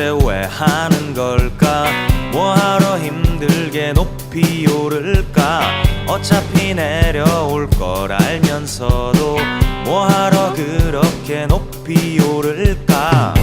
하는 걸까? 뭐하러 힘들게 높이 오를까? 어차피 내려올 걸 알면서도 뭐하러 그렇게 높이 오를까?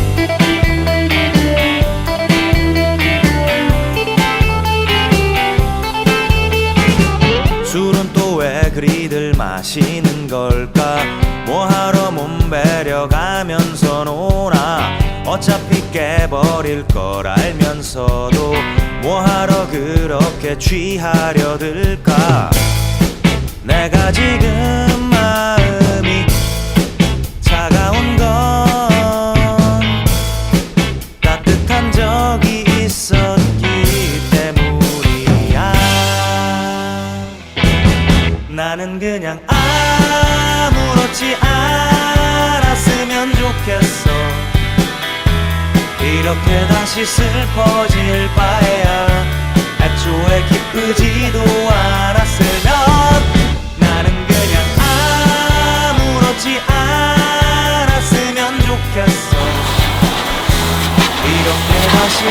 술은 또 왜 그리들 마시는 걸까? 뭐하러 몸 배려가면서 노나 어차피 깨버릴 걸 알면서도 뭐하러 그렇게 취하려 들까? 내가 지금 마음이 차가운 건 따뜻한 적이 있었기 때문이야. 나는 그냥 아무렇지 않았으면 좋겠어 이렇게 다시 슬퍼질 바에야. 애초에 기쁘지도 않았으면 나는 그냥 아무렇지 않았으면 좋겠어. 이렇게 다시